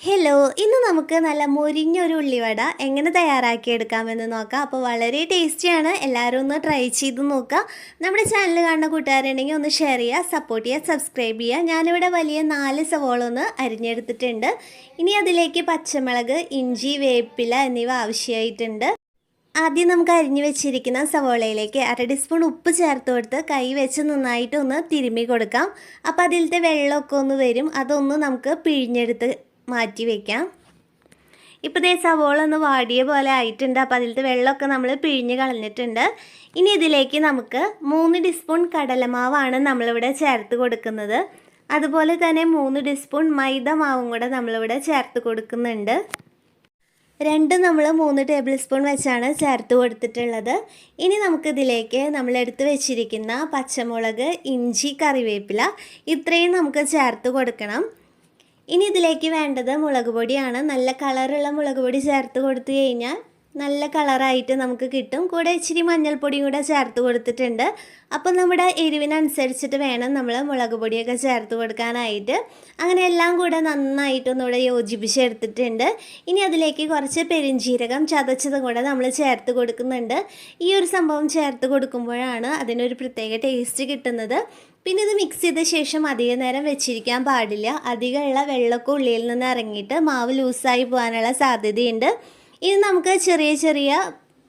Hello ഇന്ന് നമുക്ക് നല്ല മുരിഞ്ഞൊരു ഉള്ളിവട എങ്ങനെ തയ്യാറാക്കിയെടുക്കാമെന്ന് നോക്കാം. അപ്പോൾ വളരെ ടേസ്റ്റിയാണ്. എല്ലാവരും ഒന്ന് ട്രൈ ചെയ്ത് നോക്കുക. നമ്മുടെ ചാനൽ കാണുന്ന കൂട്ടുകാരുണ്ടെങ്കിൽ ഒന്ന് ഷെയർ ചെയ്യുക സപ്പോർട്ട് ചെയ്യുക സബ്സ്ക്രൈബ് ചെയ്യുക. ഞാനിവിടെ വലിയ നാല് സവോള ഒന്ന് അരിഞ്ഞെടുത്തിട്ടുണ്ട്. ഇനി അതിലേക്ക് പച്ചമുളക് ഇഞ്ചി വേപ്പില എന്നിവ ആവശ്യമായിട്ടുണ്ട്. ആദ്യം നമുക്ക് അരിഞ്ഞു വെച്ചിരിക്കുന്ന സവോളയിലേക്ക് അര ടീസ്പൂൺ ഉപ്പ് ചേർത്ത് കൊടുത്ത് കൈ വെച്ച് നന്നായിട്ട് ഒന്ന് തിരുമ്മി കൊടുക്കാം. അപ്പോൾ അതിലത്തെ വെള്ളമൊക്കെ ഒന്ന് വരും. അതൊന്ന് നമുക്ക് പിഴിഞ്ഞെടുത്ത് മാറ്റി വയ്ക്കാം ഇപ്പോൾ ദേ സവോള ഒന്ന് വാടിയ പോലെ ആയിട്ടുണ്ട്. അപ്പോൾ അതിലത്തെ വെള്ളമൊക്കെ നമ്മൾ പിഴിഞ്ഞ് കളഞ്ഞിട്ടുണ്ട്. ഇനി ഇതിലേക്ക് നമുക്ക് മൂന്ന് ടീസ്പൂൺ കടലമാവാണ് നമ്മളിവിടെ ചേർത്ത് കൊടുക്കുന്നത്. അതുപോലെ തന്നെ മൂന്ന് ടീസ്പൂൺ മൈദ മാവും കൂടെ നമ്മളിവിടെ ചേർത്ത് കൊടുക്കുന്നുണ്ട്. രണ്ട് നമ്മൾ മൂന്ന് ടേബിൾ സ്പൂൺ വെച്ചാണ് ചേർത്ത് കൊടുത്തിട്ടുള്ളത്. ഇനി നമുക്കിതിലേക്ക് നമ്മൾ എടുത്ത് വെച്ചിരിക്കുന്ന പച്ചമുളക് ഇഞ്ചി കറിവേപ്പില ഇത്രയും നമുക്ക് ചേർത്ത് കൊടുക്കണം. ഇനി ഇതിലേക്ക് വേണ്ടത് മുളക് പൊടിയാണ്. നല്ല കളറുള്ള മുളക് പൊടി ചേർത്ത് കൊടുത്തു കഴിഞ്ഞാൽ നല്ല കളറായിട്ട് നമുക്ക് കിട്ടും. കൂടെ ഇച്ചിരി മഞ്ഞൾപ്പൊടിയും കൂടെ ചേർത്ത് കൊടുത്തിട്ടുണ്ട്. അപ്പോൾ നമ്മുടെ എരിവിനനുസരിച്ചിട്ട് വേണം നമ്മൾ മുളക് പൊടിയൊക്കെ ചേർത്ത് കൊടുക്കാനായിട്ട്. അങ്ങനെ എല്ലാം കൂടെ നന്നായിട്ടൊന്നുകൂടെ യോജിപ്പിച്ചെടുത്തിട്ടുണ്ട്. ഇനി അതിലേക്ക് കുറച്ച് പെരിഞ്ജീരകം ചതച്ചത് കൂടെ നമ്മൾ ചേർത്ത് കൊടുക്കുന്നുണ്ട്. ഈ ഒരു സംഭവം ചേർത്ത് കൊടുക്കുമ്പോഴാണ് അതിനൊരു പ്രത്യേക ടേസ്റ്റ് കിട്ടുന്നത്. പിന്നെ ഇത് മിക്സ് ചെയ്ത ശേഷം അധിക നേരം വെച്ചിരിക്കാൻ പാടില്ല. അധികമുള്ള വെള്ളമൊക്കെ ഉള്ളിയിൽ നിന്ന് ഇറങ്ങിയിട്ട് മാവ് ലൂസായി പോകാനുള്ള സാധ്യതയുണ്ട്. ഇത് നമുക്ക് ചെറിയ ചെറിയ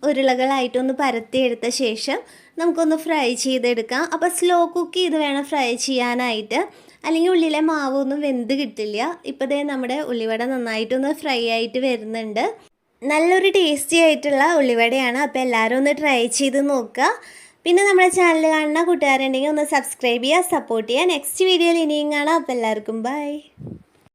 ഉരുളകളായിട്ടൊന്ന് പരത്തിയെടുത്ത ശേഷം നമുക്കൊന്ന് ഫ്രൈ ചെയ്തെടുക്കാം. അപ്പോൾ സ്ലോ കുക്ക് ചെയ്ത് വേണം ഫ്രൈ ചെയ്യാനായിട്ട്. അല്ലെങ്കിൽ ഉള്ളിലെ മാവ് ഒന്നും വെന്ത് കിട്ടില്ല. ഇപ്പോൾ ദേ നമ്മുടെ ഉള്ളിവട നന്നായിട്ടൊന്ന് ഫ്രൈ ആയിട്ട് വരുന്നുണ്ട്. നല്ലൊരു ടേസ്റ്റി ആയിട്ടുള്ള ഉള്ളിവടയാണ്. അപ്പോൾ എല്ലാവരും ഒന്ന് ട്രൈ ചെയ്ത് നോക്കുക. പിന്നെ നമ്മുടെ ചാനൽ കാണുന്ന കൂട്ടുകാരുണ്ടെങ്കിൽ ഒന്ന് സബ്സ്ക്രൈബ് ചെയ്യുക സപ്പോർട്ട് ചെയ്യുക. നെക്സ്റ്റ് വീഡിയോയിൽ ഇനിയും കാണാം. അപ്പോൾ എല്ലാവർക്കും ബൈ